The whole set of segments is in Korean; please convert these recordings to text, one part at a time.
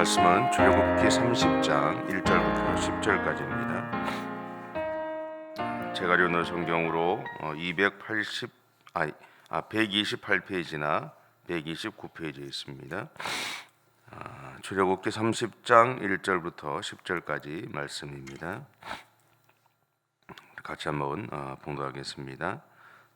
말씀은 출애굽기 30장 1절부터 10절까지입니다. 제가 읽는 성경으로 280 아, 아 128페이지나 129페이지에 있습니다. 아, 출애굽기 30장 1절부터 10절까지 말씀입니다. 같이 한번 어, 봉독하겠습니다.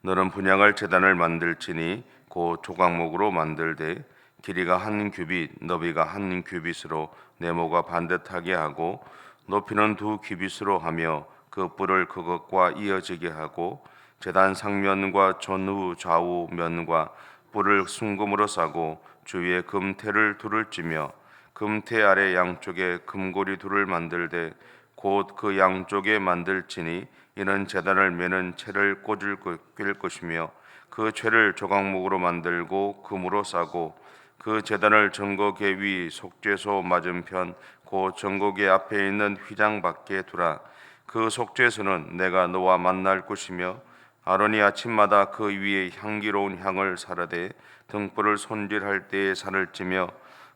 너는 분양할 제단을 만들지니 곧 조각목으로 만들되 길이가 한 규빗, 너비가 한 규빗으로 네모가 반듯하게 하고 높이는 두 규빗으로 하며 그 뿔을 그것과 이어지게 하고 제단 상면과 전후 좌우 면과 뿔을 순금으로 싸고 주위에 금태를 둘을 찌며 금태 아래 양쪽에 금고리 둘을 만들되 곧 그 양쪽에 만들지니 이는 제단을 매는 채를 꽂을 것이며 그 채를 조각목으로 만들고 금으로 싸고 그 제단을 전거계 위 속죄소 맞은편 곧 전거계 앞에 있는 휘장 밖에 두라. 그 속죄소는 내가 너와 만날 곳이며 아론이 아침마다 그 위에 향기로운 향을 사르되 등불을 손질할 때에 살을 찌며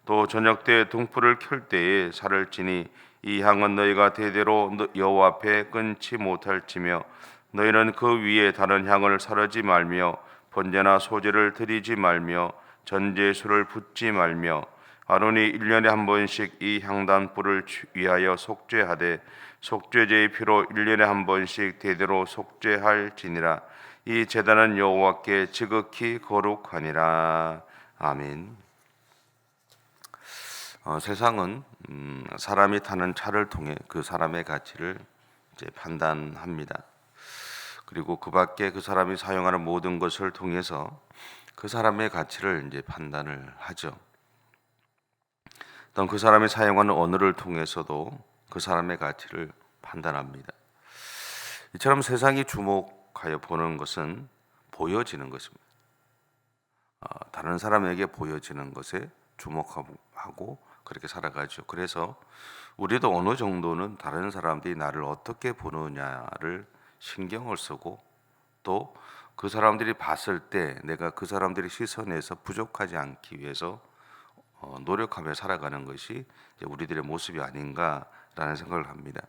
또 저녁 때 등불을 켤 때에 살을 찌니 이 향은 너희가 대대로 너- 여호와 앞에 끊지 못할지며 너희는 그 위에 다른 향을 사르지 말며 번제나 소제를 드리지 말며 전제수를 붓지 말며 아론이 일년에한 번씩 이 향단불을 취- 위하여 속죄하되 속죄제의 피로 일년에한 번씩 대대로 속죄할지니라 이 제단은 여호와께 지극히 거룩하니라 아멘. 어, 세상은 음, 사람이 타는 차를 통해 그 사람의 가치를 이제 판단합니다. 그리고 그 밖에 그 사람이 사용하는 모든 것을 통해서 그 사람의 가치를 이제 판단을 하죠. 또한 그 사람이 사용하는 언어를 통해서도 그 사람의 가치를 판단합니다. 이처럼 세상이 주목하여 보는 것은 보여지는 것입니다. 어, 다른 사람에게 보여지는 것에 주목하고 그렇게 살아가죠. 그래서 우리도 어느 정도는 다른 사람들이 나를 어떻게 보느냐를 신경을 쓰고 또 그 사람들이 봤을 때 내가 그 사람들의 시선에서 부족하지 않기 위해서 어, 노력하며 살아가는 것이 우리들의 모습이 아닌가라는 생각을 합니다.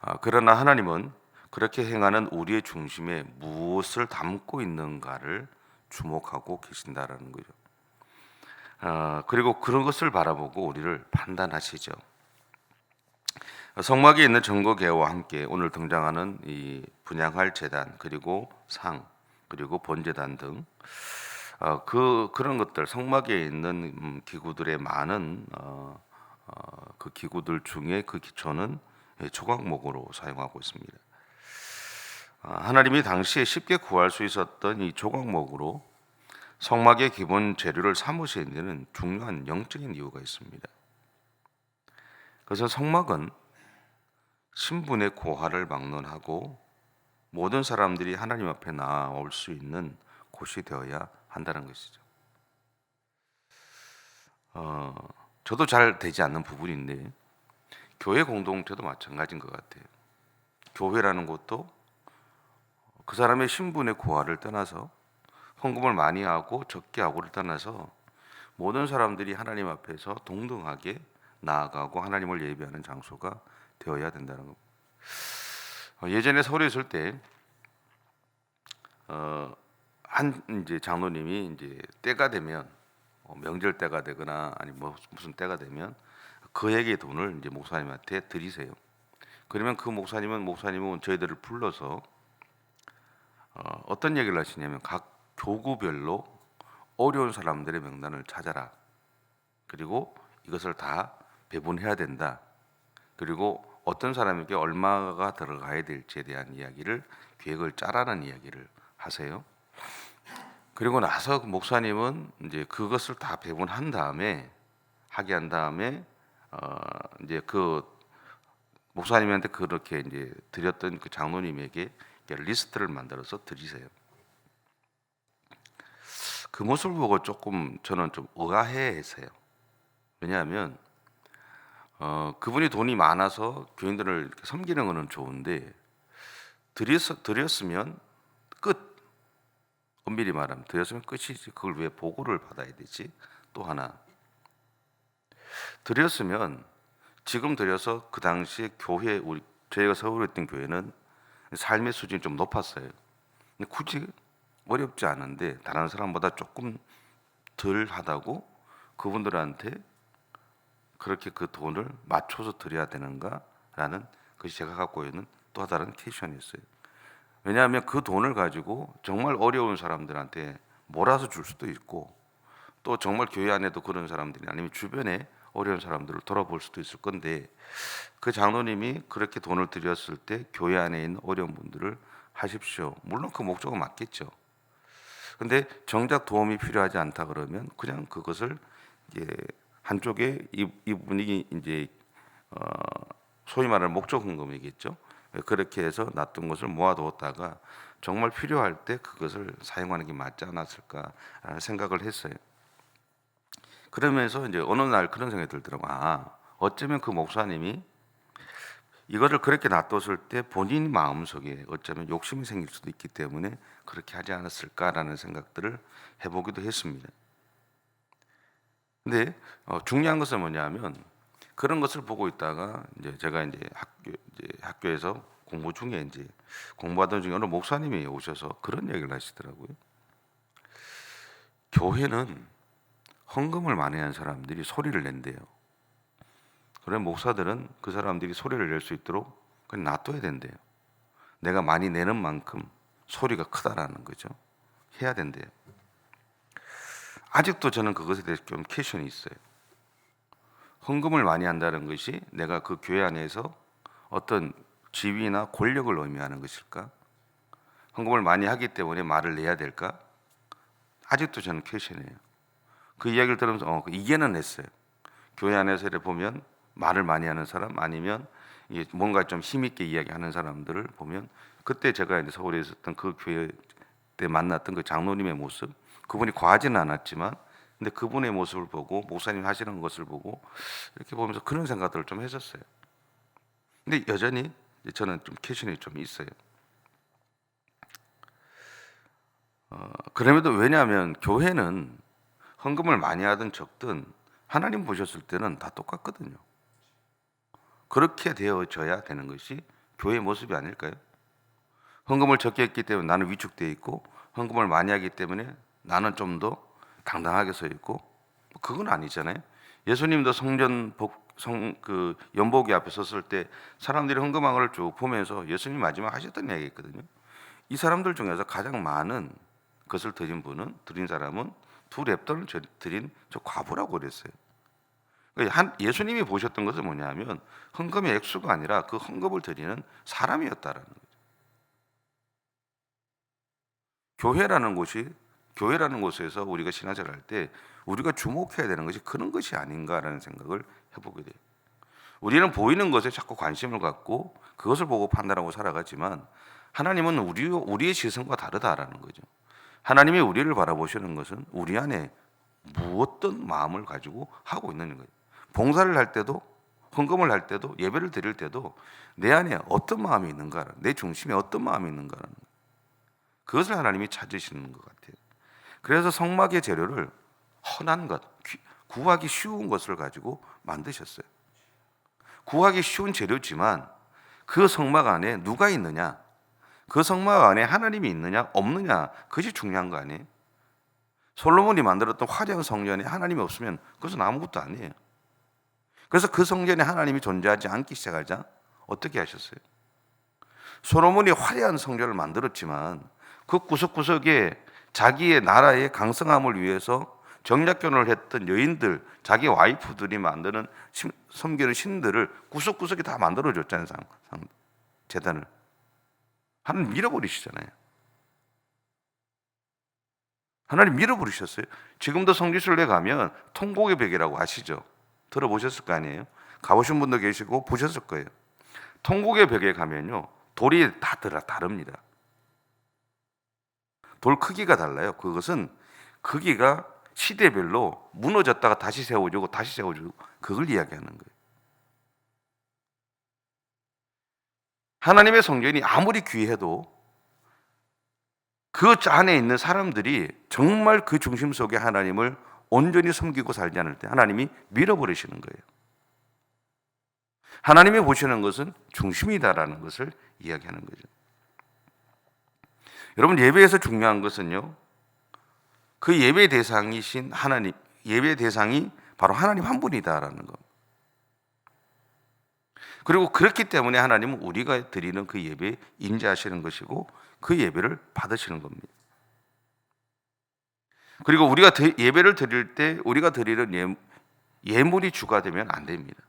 아, 그러나 하나님은 그렇게 행하는 우리의 중심에 무엇을 담고 있는가를 주목하고 계신다라는 거죠. 아, 그리고 그런 것을 바라보고 우리를 판단하시죠. 성막에 있는 정거계와 함께 오늘 등장하는 이 분양할 재단 그리고 상 그리고 번제단 등 어, 그 그런 것들 성막에 있는 음, 기구들의 많은 어, 어, 그 기구들 중에 그 기초는 예, 조각목으로 사용하고 있습니다. 아, 하나님이 당시에 쉽게 구할 수 있었던 이 조각목으로 성막의 기본 재료를 삼으시는 데는 중요한 영적인 이유가 있습니다. 그래서 성막은 신분의 고하를 막론하고 모든 사람들이 하나님 앞에 나올 수 있는 곳이 되어야 한다는 것이죠. 어, 저도 잘 되지 않는 부분인데 교회 공동체도 마찬가지인 것 같아요. 교회라는 것도 그 사람의 신분의 고하를 떠나서 헌금을 많이 하고 적게 하고를 떠나서 모든 사람들이 하나님 앞에서 동등하게 나아가고 하나님을 예배하는 장소가 되어야 된다는 겁니다. 어, 예전에 서울에 있을 때, 어, 한 이제 장로님이 이제 때가 되면 어, 명절 때가 되거나 아니 뭐 무슨 때가 되면 그에게 돈을 이제 목사님한테 드리세요. 그러면 그 목사님은 목사님은 저희들을 불러서 어, 어떤 얘기를 하시냐면 각 교구별로 어려운 사람들의 명단을 찾아라. 그리고 이것을 다 배분해야 된다. 그리고 어떤 사람에게 얼마가 들어가야 될지에 대한 이야기를 계획을 짜라는 이야기를 하세요. 그리고 나서 그 목사님은 이제 그것을 다 배분한 다음에 하게 한 다음에 어 이제 그 목사님한테 그렇게 이제 드렸던 그 장로님에게 리스트를 만들어서 드리세요. 그 모습을 보고 조금 저는 좀 의아해했어요. 왜냐하면 어, 그분이 돈이 많아서 교인들을 섬기는 것은 좋은데 드렸, 드렸 으면 끝. 엄밀히 말하면 드렸으면 끝이지. 그걸 왜 보고를 받아야 되지? 또 하나 드렸으면 지금 드려서 그 당시에 교회 우리 저희가 서울에 있던 교회는 삶의 수준이 좀 높았어요. 근데 굳이 어렵지 않은데 다른 사람보다 조금 덜 하다고 그분들한테 그렇게 그 돈을 맞춰서 드려야 되는가라는 것이 제가 갖고 있는 또 다른 퀘션이었어요. 왜냐하면 그 돈을 가지고 정말 어려운 사람들한테 몰아서 줄 수도 있고 또 정말 교회 안에도 그런 사람들이 아니면 주변에 어려운 사람들을 돌아볼 수도 있을 건데 그 장로님이 그렇게 돈을 드렸을 때 교회 안에 있는 어려운 분들을 하십시오. 물론 그 목적은 맞겠죠. 근데 정작 도움이 필요하지 않다 그러면 그냥 그것을 이제 한쪽에 이, 이분이 이제 어, 소위 말하는 목적 헌금이겠죠. 그렇게 해서 놔둔 것을 모아두었다가 정말 필요할 때 그것을 사용하는 게 맞지 않았을까라는 생각을 했어요. 그러면서 이제 어느 날 그런 생각이 들더라고. 아, 어쩌면 그 목사님이 이거를 그렇게 놔뒀을 때 본인 마음속에 어쩌면 욕심이 생길 수도 있기 때문에 그렇게 하지 않았을까라는 생각들을 해보기도 했습니다. 근데 어, 중요한 것은 뭐냐면 그런 것을 보고 있다가 이제 제가 이제 학교 이제 학교에서 공부 중에 이제 공부하던 중에 어느 목사님이 오셔서 그런 얘기를 하시더라고요. 교회는 헌금을 많이 한 사람들이 소리를 낸대요. 그런 목사들은 그 사람들이 소리를 낼 수 있도록 그냥 놔둬야 된대요. 내가 많이 내는 만큼 소리가 크다라는 거죠. 해야 된대요. 아직도 저는 그것에 대해서 좀 퀘션이 있어요. 헌금을 많이 한다는 것이 내가 그 교회 안에서 어떤 지위나 권력을 의미하는 것일까? 헌금을 많이 하기 때문에 말을 내야 될까? 아직도 저는 퀘션이에요. 그 이야기를 들으면서 어, 그 이해는 했어요. 교회 안에서 이렇게 보면 말을 많이 하는 사람 아니면 뭔가 좀 힘있게 이야기하는 사람들을 보면 그때 제가 이제 서울에 있었던 그 교회 때 만났던 그 장로님의 모습 그분이 과하지는 않았지만 근데 그분의 모습을 보고 목사님 하시는 것을 보고 이렇게 보면서 그런 생각들을 좀 했었어요. 근데 여전히 저는 좀 캐션이 좀 있어요. 어, 그럼에도 왜냐하면 교회는 헌금을 많이 하든 적든 하나님 보셨을 때는 다 똑같거든요. 그렇게 되어져야 되는 것이 교회의 모습이 아닐까요? 헌금을 적게 했기 때문에 나는 위축되어 있고 헌금을 많이 하기 때문에 나는 좀 더 당당하게 서 있고 뭐 그건 아니잖아요. 예수님도 성전 복, 성, 그 연복이 앞에 섰을 때 사람들이 헌금한 걸쭉 보면서 예수님 마지막 하셨던 이야기 있거든요. 이 사람들 중에서 가장 많은 것을 드린 분은 드린 사람은 두 랩돈을 저- 드린 저 과부라고 그랬어요. 그러니까 한 예수님이 보셨던 것은 뭐냐면 헌금의 액수가 아니라 그 헌금을 드리는 사람이었다라는 거죠. 교회라는 곳이 교회라는 곳에서 우리가 신앙생활 할때 우리가 주목해야 되는 것이 그런 것이 아닌가라는 생각을 해보게 돼요. 우리는 보이는 것에 자꾸 관심을 갖고 그것을 보고 판단하고 살아가지만 하나님은 우리 우리의 시선과 다르다라는 거죠. 하나님이 우리를 바라보시는 것은 우리 안에 무엇든 마음을 가지고 하고 있는 거예요. 봉사를 할 때도 헌금을 할 때도 예배를 드릴 때도 내 안에 어떤 마음이 있는가, 내 중심에 어떤 마음이 거예요. 그것을 하나님이 찾으시는 것 같아요. 그래서 성막의 재료를 흔한 것, 귀- 구하기 쉬운 것을 가지고 만드셨어요. 구하기 쉬운 재료지만 그 성막 안에 누가 있느냐, 그 성막 안에 하나님이 있느냐 없느냐 그것이 중요한 거 아니에요? 솔로몬이 만들었던 화려한 성전에 하나님이 없으면 그것은 아무것도 아니에요. 그래서 그 성전에 하나님이 존재하지 않기 시작하자 어떻게 하셨어요? 솔로몬이 화려한 성전을 만들었지만 그 구석구석에 자기의 나라의 강성함을 위해서 정략견을 했던 여인들, 자기 와이프들이 만드는 신- 섬기는 신들을 구석구석에 다 만들어줬잖아요, 재단을. 하나님 밀어버리시잖아요. 하나님 밀어버리셨어요. 지금도 성지순례 가면 통곡의 벽이라고 아시죠? 들어보셨을 거 아니에요? 가보신 분도 계시고 보셨을 거예요. 통곡의 벽에 가면요 돌이 다 다릅니다. 돌 크기가 달라요. 그것은 크기가 시대별로 무너졌다가 다시 세워지고 다시 세워지고 그걸 이야기하는 거예요. 하나님의 성전이 아무리 귀해도 그 안에 있는 사람들이 정말 그 중심 속에 하나님을 온전히 섬기고 살지 않을 때 하나님이 밀어버리시는 거예요. 하나님이 보시는 것은 중심이다라는 것을 이야기하는 거죠. 여러분 예배에서 중요한 것은요. 그 예배 대상이신 하나님, 예배 대상이 바로 하나님 한 분이다라는 것. 그리고 그렇기 때문에 하나님은 우리가 드리는 그 예배에 임재하시는 것이고 그 예배를 받으시는 겁니다. 그리고 우리가 드- 예배를 드릴 때 우리가 드리는 예, 예물이 주가 되면 안 됩니다.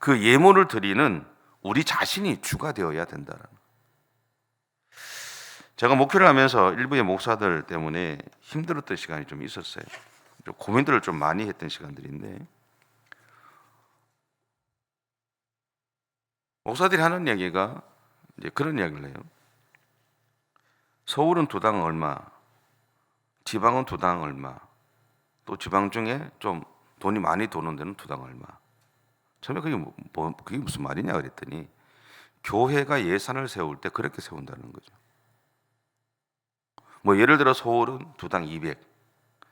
그 예물을 드리는 우리 자신이 주가 되어야 된다는. 거. 제가 목회를 하면서 일부의 목사들 때문에 힘들었던 시간이 좀 있었어요. 좀 고민들을 좀 많이 했던 시간들인데 목사들이 하는 얘기가 이제 그런 이야기를 해요. 서울은 두당 얼마, 지방은 두당 얼마, 또 지방 중에 좀 돈이 많이 도는 데는 두당 얼마. 처음에 그게 뭐, 뭐- 그게 무슨 말이냐 그랬더니 교회가 예산을 세울 때 그렇게 세운다는 거죠. 뭐 예를 들어 서울은 두 당 200,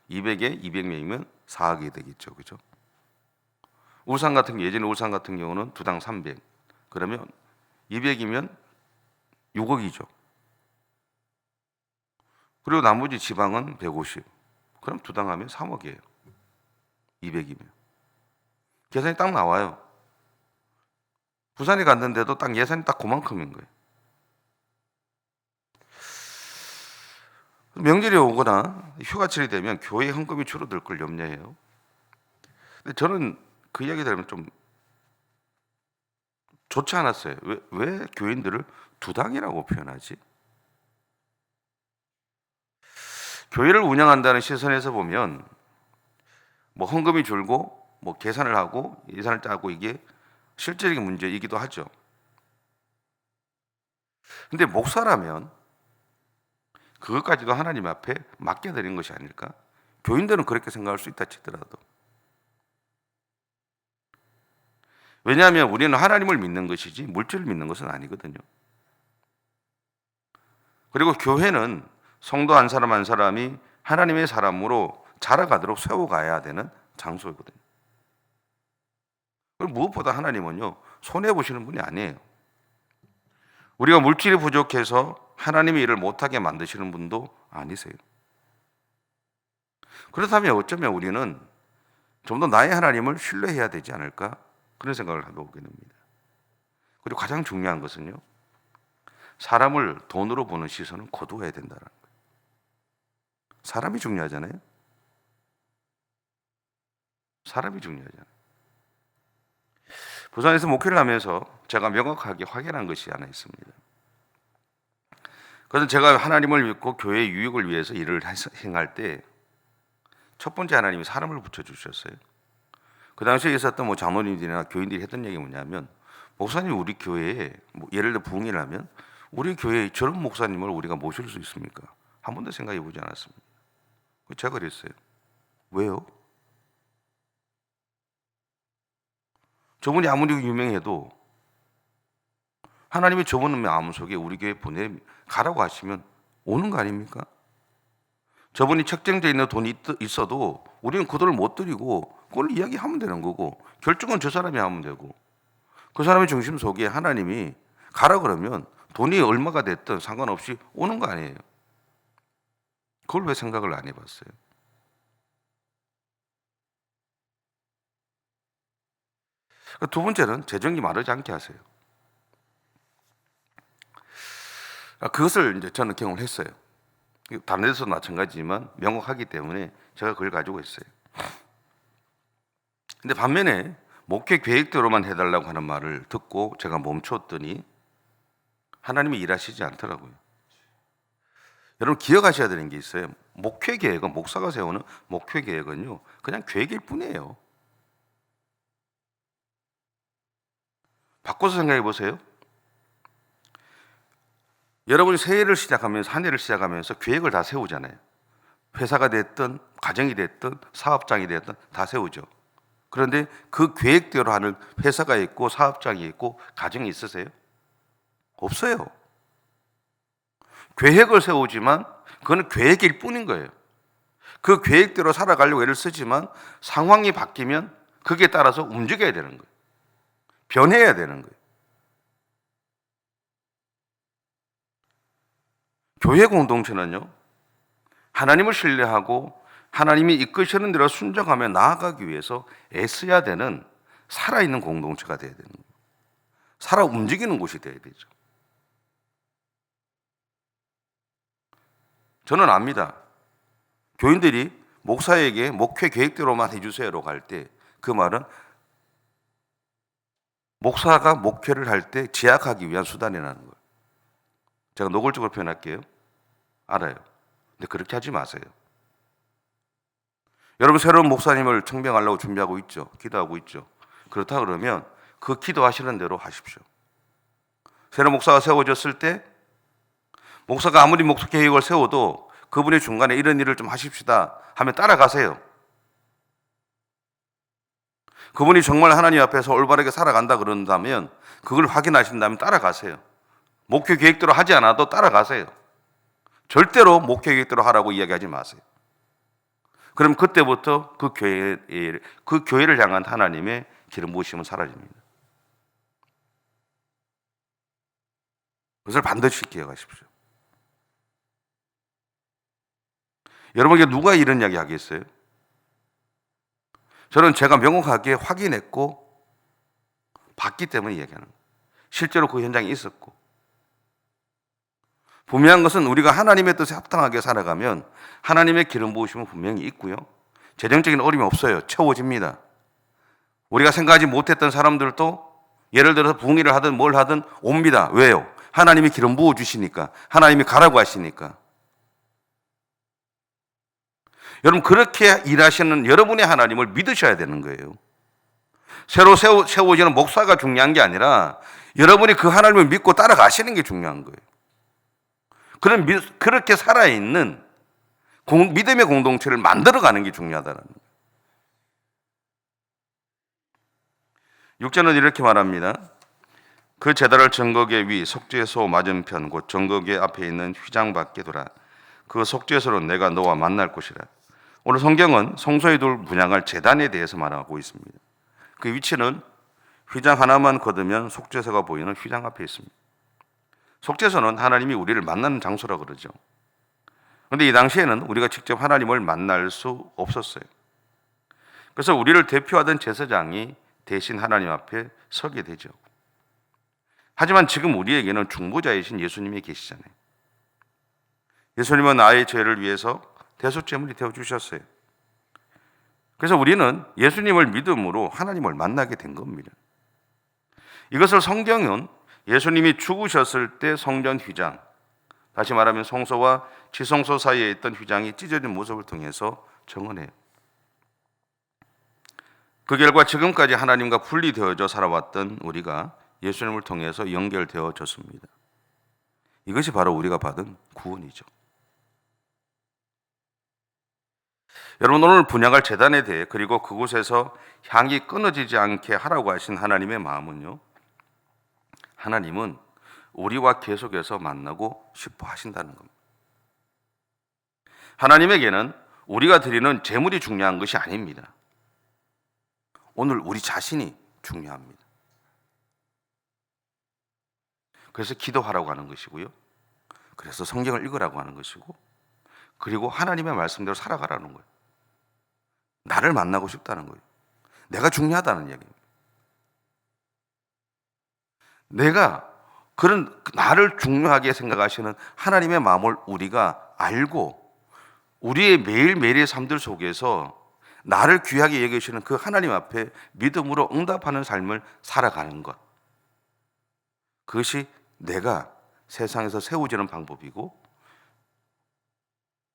200에 200명이면 4억이 되겠죠, 그죠? 울산 같은 경- 예전에 울산 같은 경우는 두 당 300, 그러면 200이면 6억이죠. 그리고 나머지 지방은 150. 그럼 두 당 하면 3억이에요. 200이면. 계산이 딱 나와요. 부산에 갔는데도 딱 예산이 딱 그만큼인 거예요. 명절이 오거나 휴가철이 되면 교회 헌금이 줄어들 걸 염려해요. 근데 저는 그 이야기 들으면 좀 좋지 않았어요. 왜, 왜 교인들을 두당이라고 표현하지? 교회를 운영한다는 시선에서 보면 뭐 헌금이 줄고 뭐 계산을 하고 예산을 짜고 이게 실질적인 문제이기도 하죠. 근데 목사라면 그것까지도 하나님 앞에 맡겨드린 것이 아닐까? 교인들은 그렇게 생각할 수 있다 치더라도. 왜냐하면 우리는 하나님을 믿는 것이지 물질을 믿는 것은 아니거든요. 그리고 교회는 성도 한 사람 한 사람이 하나님의 사람으로 자라가도록 세워가야 되는 장소이거든요. 그리고 무엇보다 하나님은요, 손해보시는 분이 아니에요. 우리가 물질이 부족해서 하나님의 일을 못하게 만드시는 분도 아니세요. 그렇다면 어쩌면 우리는 좀 더 나의 하나님을 신뢰해야 되지 않을까? 그런 생각을 해보게 됩니다. 그리고 가장 중요한 것은요, 사람을 돈으로 보는 시선은 거두어야 된다는 거예요. 사람이 중요하잖아요. 사람이 중요하잖아요. 부산에서 목회를 하면서 제가 명확하게 확인한 것이 하나 있습니다. 그래서 제가 하나님을 믿고 교회의 유익을 위해서 일을 행할 때 첫 번째 하나님이 사람을 붙여주셨어요. 그 당시에 있었던 뭐 장로님들이나 교인들이 했던 얘기 뭐냐면 목사님 우리 교회에 뭐 예를 들어 부흥회를 하면 우리 교회에 저런 목사님을 우리가 모실 수 있습니까? 한 번도 생각해 보지 않았습니다. 제가 그랬어요. 왜요? 저분이 아무리 유명해도 하나님이 저분 마음 속에 우리 교회 보내 가라고 하시면 오는 거 아닙니까? 저분이 책정되어 있는 돈이 있- 있어도 우리는 그 돈을 못 드리고 그걸 이야기하면 되는 거고 결정은 저 사람이 하면 되고 그 사람의 중심 속에 하나님이 가라 그러면 돈이 얼마가 됐든 상관없이 오는 거 아니에요. 그걸 왜 생각을 안 해봤어요? 두 번째는 재정이 마르지 않게 하세요. 아, 그것을 이제 저는 경험을 했어요. 다른 데서도 마찬가지지만 명확하기 때문에 제가 그걸 가지고 있어요. 근데 반면에 목회 계획대로만 해달라고 하는 말을 듣고 제가 멈췄더니 하나님이 일하시지 않더라고요. 여러분 기억하셔야 되는 게 있어요. 목회 계획은 목사가 세우는 목회 계획은요 그냥 계획일 뿐이에요. 바꿔서 생각해 보세요. 여러분이 새해를 시작하면서 한 해를 시작하면서 계획을 다 세우잖아요. 회사가 됐든 가정이 됐든 사업장이 됐든 다 세우죠. 그런데 그 계획대로 하는 회사가 있고 사업장이 있고 가정이 있으세요? 없어요. 계획을 세우지만 그거는 계획일 뿐인 거예요. 그 계획대로 살아가려고 애를 쓰지만 상황이 바뀌면 그게 따라서 움직여야 되는 거예요. 변해야 되는 거예요. 교회 공동체는요, 하나님을 신뢰하고 하나님이 이끄시는 대로 순종하며 나아가기 위해서 애써야 되는 살아있는 공동체가 되어야 되는 거예요. 살아 움직이는 곳이 되어야 되죠. 저는 압니다. 교인들이 목사에게 목회 계획대로만 해주세요로 갈 때 그 말은 목사가 목회를 할 때 제약하기 위한 수단이라는 거예요. 제가 노골적으로 표현할게요. 알아요. 근데 그렇게 하지 마세요. 여러분 새로운 목사님을 청병하려고 준비하고 있죠. 기도하고 있죠. 그렇다 그러면 그 기도하시는 대로 하십시오. 새로운 목사가 세워졌을 때 목사가 아무리 목사 계획을 세워도 그분의 중간에 이런 일을 좀 하십시다 하면 따라가세요. 그분이 정말 하나님 앞에서 올바르게 살아간다 그런다면 그걸 확인하신다면 따라가세요. 목회 계획대로 하지 않아도 따라가세요. 절대로 목회 계획대로 하라고 이야기하지 마세요. 그럼 그때부터 그 교회 그 교회를 향한 하나님의 기름 부으심은 사라집니다. 그것을 반드시 기억하십시오. 여러분에게 누가 이런 이야기 하겠어요? 저는 제가 명확하게 확인했고 봤기 때문에 이야기하는 거예요. 실제로 그 현장에 있었고 분명한 것은 우리가 하나님의 뜻에 합당하게 살아가면 하나님의 기름 부으심은 분명히 있고요. 재정적인 어려움이 없어요. 채워집니다. 우리가 생각하지 못했던 사람들도 예를 들어서 붕의를 하든 뭘 하든 옵니다. 왜요? 하나님이 기름 부어 주시니까. 하나님이 가라고 하시니까. 여러분 그렇게 일하시는 여러분의 하나님을 믿으셔야 되는 거예요. 새로 세워, 세워지는 목사가 중요한 게 아니라 여러분이 그 하나님을 믿고 따라가시는 게 중요한 거예요. 그런 미, 그렇게 살아있는 공, 믿음의 공동체를 만들어가는 게 중요하다는 거예요. 6절은 이렇게 말합니다. 그 제단을 정거계 위 속죄소 맞은편 곧 정거계 앞에 있는 휘장 밖에 두라. 그 속죄소로 내가 너와 만날 곳이라. 오늘 성경은 성소에 둘 분양할 재단에 대해서 말하고 있습니다. 그 위치는 휘장 하나만 거두면 속죄소가 보이는 휘장 앞에 있습니다. 속죄소는 하나님이 우리를 만나는 장소라 그러죠. 그런데 이 당시에는 우리가 직접 하나님을 만날 수 없었어요. 그래서 우리를 대표하던 제사장이 대신 하나님 앞에 서게 되죠. 하지만 지금 우리에게는 중보자이신 예수님이 계시잖아요. 예수님은 나의 죄를 위해서 대속제물이 되어 주셨어요. 그래서 우리는 예수님을 믿음으로 하나님을 만나게 된 겁니다. 이것을 성경은 예수님이 죽으셨을 때 성전 휘장, 다시 말하면 성소와 지성소 사이에 있던 휘장이 찢어진 모습을 통해서 정언해요. 그 결과 지금까지 하나님과 분리되어져 살아왔던 우리가 예수님을 통해서 연결되어졌습니다. 이것이 바로 우리가 받은 구원이죠. 여러분 오늘 분양할 재단에 대해 그리고 그곳에서 향이 끊어지지 않게 하라고 하신 하나님의 마음은요. 하나님은 우리와 계속해서 만나고 싶어 하신다는 겁니다. 하나님에게는 우리가 드리는 재물이 중요한 것이 아닙니다. 오늘 우리 자신이 중요합니다. 그래서 기도하라고 하는 것이고요. 그래서 성경을 읽으라고 하는 것이고, 그리고 하나님의 말씀대로 살아가라는 거예요. 나를 만나고 싶다는 거예요. 내가 중요하다는 이야기입니다. 내가 그런 나를 중요하게 생각하시는 하나님의 마음을 우리가 알고 우리의 매일매일의 삶들 속에서 나를 귀하게 여기시는 그 하나님 앞에 믿음으로 응답하는 삶을 살아가는 것. 그것이 내가 세상에서 세워지는 방법이고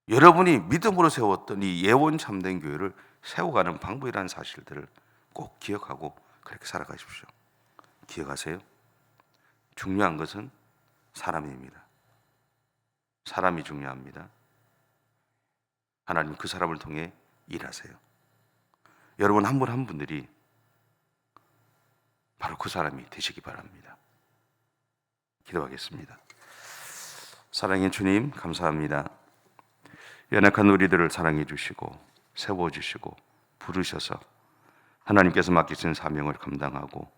여러분이 믿음으로 세웠던 이 예원 참된 교회를 세워가는 방법이라는 사실들을 꼭 기억하고 그렇게 살아가십시오. 기억하세요. 중요한 것은 사람입니다. 사람이 중요합니다. 하나님 그 사람을 통해 일하세요. 여러분 한분한 분들이 바로 그 사람이 되시기 바랍니다. 기도하겠습니다. 사랑의 주님, 감사합니다. 연약한 우리들을 사랑해 주시고 세워 주시고 부르셔서 하나님께서 맡기신 사명을 감당하고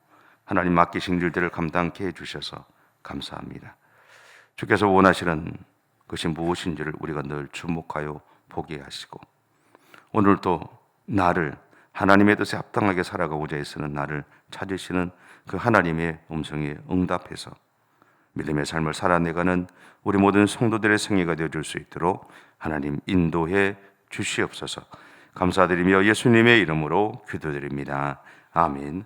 하나님 맡기신 일들을 감당케 해 주셔서 감사합니다. 주께서 원하시는 것이 무엇인지를 우리가 늘 주목하여 보게 하시고 오늘도 나를 하나님의 뜻에 합당하게 살아가고자 애쓰는 나를 찾으시는 그 하나님의 음성에 응답해서 믿음의 삶을 살아내가는 우리 모든 성도들의 생애가 되어줄 수 있도록 하나님 인도해 주시옵소서. 감사드리며 예수님의 이름으로 기도드립니다. 아멘.